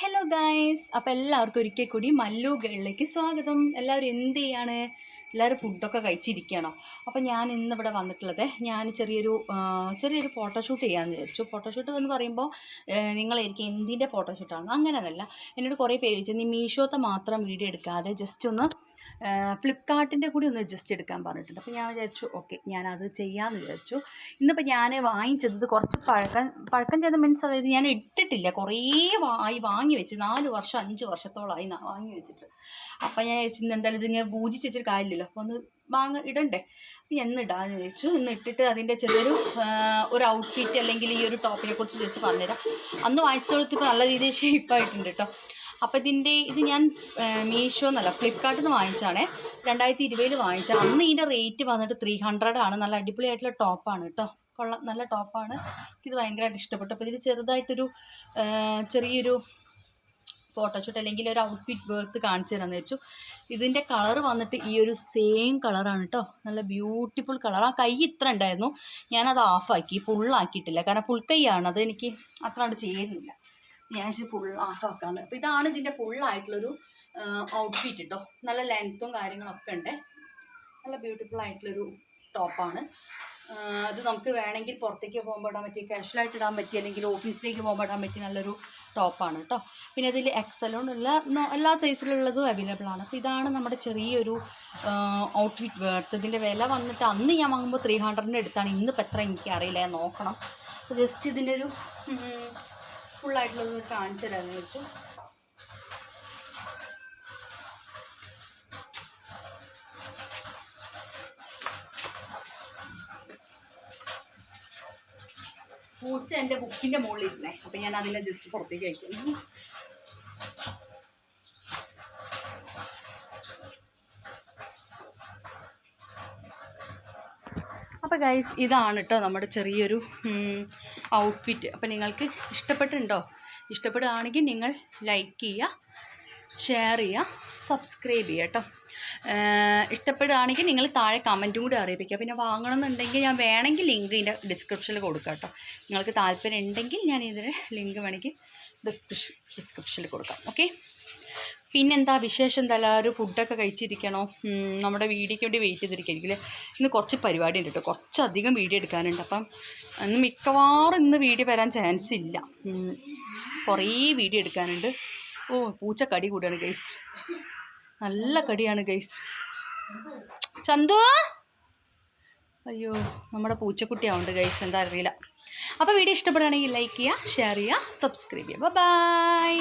Hello guys അപ്പോൾ എല്ലാവർക്കും ഒരിക്കൽ കൂടി മല്ലു ഗേളിലേക്ക് സ്വാഗതം. എല്ലാവരും എന്ത് ചെയ്യാണ്? എല്ലാവരും ഫുഡൊക്കെ കഴിച്ചിരിക്കുകയാണോ? അപ്പോൾ ഞാൻ ഇന്ന് ഇവിടെ വന്നിട്ടുള്ളത് ഞാൻ ചെറിയൊരു ചെറിയൊരു ഫോട്ടോഷൂട്ട് ചെയ്യാമെന്ന് വിചാരിച്ചു. ഫോട്ടോഷൂട്ട് എന്ന് പറയുമ്പോൾ നിങ്ങളായിരിക്കും എന്തിന്റെ ഫോട്ടോഷൂട്ടാണ് അങ്ങനെയല്ല എന്നോട് കുറേ പേര് ചോദിച്ചു നീ മീഷോത്തെ മാത്രം വീഡിയോ എടുക്കാതെ ജസ്റ്റ് ഒന്ന് ഫ്ലിപ്കാർട്ടിന്റെ കൂടി ഒന്ന് അഡ്ജസ്റ്റ് എടുക്കാൻ പറഞ്ഞിട്ടുണ്ട്. അപ്പോൾ ഞാൻ വിചാരിച്ചു ഓക്കെ ഞാനത് ചെയ്യാമെന്ന് വിചാരിച്ചു. ഇന്നിപ്പോൾ ഞാൻ വാങ്ങിച്ചത് കുറച്ച് പഴക്കം പഴക്കം ചെയ്ത മീൻസ് അതായത് ഞാൻ ഇട്ടിട്ടില്ല. കുറേ വായി വാങ്ങി വെച്ച് നാല് വർഷം അഞ്ച് വർഷത്തോളമായി വാങ്ങി വെച്ചിട്ട്. അപ്പം ഞാൻ വിചാരിച്ചു ഇന്ന് എന്തായാലും ഇതിങ്ങനെ പൂജിച്ച് കാര്യമില്ലല്ലോ. അപ്പോൾ ഒന്ന് വാങ്ങ ഇടണ്ടേ? അപ്പം ഇന്ന് ഇടാമെന്ന് വിചാരിച്ചു. ഇന്ന് ഇട്ടിട്ട് അതിന്റെ ചെറിയൊരു ഒരു ഔട്ട്ഫിറ്റ് അല്ലെങ്കിൽ ഈ ഒരു ടോപ്പിനെ കുറിച്ച് ജസ്റ്റ് പറഞ്ഞുതരാം. അന്ന് വാങ്ങിച്ചതോടത്ത് ഇപ്പോൾ നല്ല രീതിയിൽ ഷേപ്പായിട്ടുണ്ട് കേട്ടോ അപ്പോൾ ഇതിന്റെ ഇത് ഞാൻ മീഷോ എന്നല്ല ഫ്ലിപ്കാർട്ടിൽ നിന്ന് വാങ്ങിച്ചാണേ രണ്ടായിരത്തി ഇരുപതിൽ വാങ്ങിച്ച അന്ന് ഇതിന്റെ റേറ്റ് വന്നിട്ട് ത്രീ ഹൺഡ്രഡ് ആണ്. നല്ല അടിപൊളിയായിട്ടുള്ള ടോപ്പാണ് കേട്ടോ കൊള്ളാം നല്ല ടോപ്പാണ് ഇത് ഭയങ്കരമായിട്ട് ഇഷ്ടപ്പെട്ടു. അപ്പോൾ ഇതിൽ ചെറുതായിട്ടൊരു ചെറിയൊരു ഫോട്ടോഷൂട്ട് അല്ലെങ്കിൽ ഒരു ഔട്ട്ഫിറ്റ് വേർത്ത് കാണിച്ചു തരാമെന്ന് വെച്ചു. ഇതിന്റെ കളർ വന്നിട്ട് ഈ ഒരു സെയിം കളറാണ് കേട്ടോ നല്ല ബ്യൂട്ടിഫുൾ കളർ ആ കൈ ഇത്ര ഉണ്ടായിരുന്നു. ഞാനത് ഓഫാക്കി ഫുള്ളാക്കിയിട്ടില്ല കാരണം ഫുൾ കൈയാണ് അത് എനിക്ക് അത്ര അങ്ങോട്ട് ചേരുന്നില്ല. ഞാൻ ഫുൾ ഓഫാക്കാണ് അപ്പോൾ ഇതാണ് ഇതിന്റെ ഫുള്ളായിട്ടുള്ളൊരു ഔട്ട്ഫിറ്റ് കേട്ടോ നല്ല ലെങ്ത്തും കാര്യങ്ങളൊക്കെ ഉണ്ട്. നല്ല ബ്യൂട്ടിഫുൾ ആയിട്ടുള്ളൊരു ടോപ്പാണ് അത് നമുക്ക് വേണമെങ്കിൽ പുറത്തേക്ക് പോകുമ്പോൾ ഇടാൻ പറ്റിയ കാഷ്വലായിട്ട് ഇടാൻ പറ്റിയ അല്ലെങ്കിൽ ഓഫീസിലേക്ക് പോകുമ്പോൾ ഇടാൻ പറ്റിയ നല്ലൊരു ടോപ്പാണ് കേട്ടോ പിന്നെ ഇതിൽ എക്സലോണുള്ള എല്ലാ സൈസിലുള്ളതും അവൈലബിൾ ആണ്. അപ്പോൾ ഇതാണ് നമ്മുടെ ചെറിയൊരു ഔട്ട്ഫിറ്റ് വേർത്ത് ഇതിന്റെ വില വന്നിട്ട് അന്ന് ഞാൻ വാങ്ങുമ്പോൾ ത്രീ ഹൺഡ്രഡിന്റെ അടുത്താണ്. ഇന്നിപ്പോൾ എത്ര എനിക്ക് അറിയില്ല നോക്കണം. ജസ്റ്റ് ഇതിന്റെ ഒരു ഫുള്ളായിട്ടുള്ളത് കാണിച്ചു തരാമെന്ന് വെച്ചു. പൂച്ച എന്റെ ബുക്കിന്റെ മുകളിൽ ഇരുന്നേ. അപ്പം ഞാൻ അതിനെ ജസ്റ്റ് പുറത്തേക്ക് അയക്കുന്നു. അപ്പോൾ ഗൈസ് ഇതാണ് കേട്ടോ നമ്മുടെ ചെറിയൊരു ഔട്ട്ഫിറ്റ് അപ്പോൾ നിങ്ങൾക്ക് ഇഷ്ടപ്പെട്ടിട്ടുണ്ടോ? ഇഷ്ടപ്പെടുകയാണെങ്കിൽ നിങ്ങൾ ലൈക്ക് ചെയ്യുക ഷെയർ ചെയ്യുക സബ്സ്ക്രൈബ് ചെയ്യുക കേട്ടോ ഇഷ്ടപ്പെടുകയാണെങ്കിൽ നിങ്ങൾ താഴെ കമന്റും കൂടി അറിയിപ്പിക്കുക. പിന്നെ വാങ്ങണമെന്നുണ്ടെങ്കിൽ ഞാൻ വേണമെങ്കിൽ ലിങ്ക് ഇതിന്റെ ഡിസ്ക്രിപ്ഷനിൽ കൊടുക്കാം കേട്ടോ നിങ്ങൾക്ക് താല്പര്യം ഉണ്ടെങ്കിൽ ഞാൻ ഇതിന്റെ ലിങ്ക് വേണമെങ്കിൽ ഡിസ്ക്രിപ്ഷൻ ഡിസ്ക്രിപ്ഷനിൽ കൊടുക്കാം. ഓക്കെ പിന്നെന്താ വിശേഷം എന്താ? എല്ലാവരും ഫുഡൊക്കെ കഴിച്ചിരിക്കണോ? നമ്മുടെ വീഡിയോയ്ക്ക് വേണ്ടി വെയിറ്റ് ചെയ്തിരിക്കുകയായിരിക്കും ഇന്ന് കുറച്ച് പരിപാടി ഉണ്ട് കേട്ടോ. കുറച്ചധികം വീഡിയോ എടുക്കാനുണ്ട്. അപ്പം ഇന്ന് മിക്കവാറും ഇന്ന് വീഡിയോ വരാൻ ചാൻസ് ഇല്ല. കുറേ വീഡിയോ എടുക്കാനുണ്ട്. ഓ പൂച്ച കടി കൂടിയാണ് ഗൈസ് നല്ല കടിയാണ് ഗൈസ് ചന്തു? അയ്യോ നമ്മുടെ പൂച്ചക്കുട്ടിയാവുണ്ട് ഗൈസ് എന്താ അറിയില്ല. അപ്പോൾ വീഡിയോ ഇഷ്ടപ്പെടുകയാണെങ്കിൽ ലൈക്ക് ചെയ്യുക ഷെയർ ചെയ്യുക സബ്സ്ക്രൈബ് ചെയ്യുക. ബൈ